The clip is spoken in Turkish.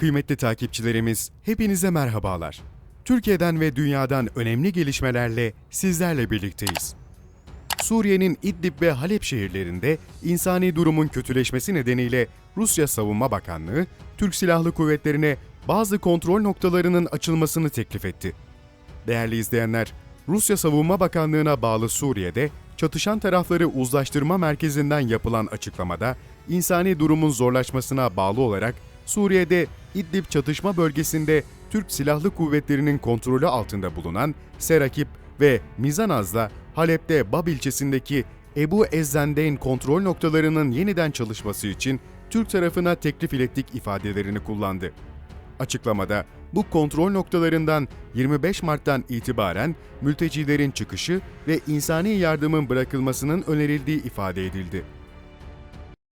Kıymetli takipçilerimiz, hepinize merhabalar. Türkiye'den ve dünyadan önemli gelişmelerle sizlerle birlikteyiz. Suriye'nin İdlib ve Halep şehirlerinde insani durumun kötüleşmesi nedeniyle Rusya Savunma Bakanlığı, Türk Silahlı Kuvvetleri'ne bazı kontrol noktalarının açılmasını teklif etti. Değerli izleyenler, Rusya Savunma Bakanlığı'na bağlı Suriye'de çatışan tarafları uzlaştırma merkezinden yapılan açıklamada, insani durumun zorlaşmasına bağlı olarak Suriye'de İdlib çatışma bölgesinde Türk Silahlı Kuvvetleri'nin kontrolü altında bulunan Serakip ve Mizanaz'la Halep'te Bab ilçesindeki Ebu Ezzendeyn kontrol noktalarının yeniden çalışması için Türk tarafına teklif ilettik ifadelerini kullandı. Açıklamada bu kontrol noktalarından 25 Mart'tan itibaren mültecilerin çıkışı ve insani yardımın bırakılmasının önerildiği ifade edildi.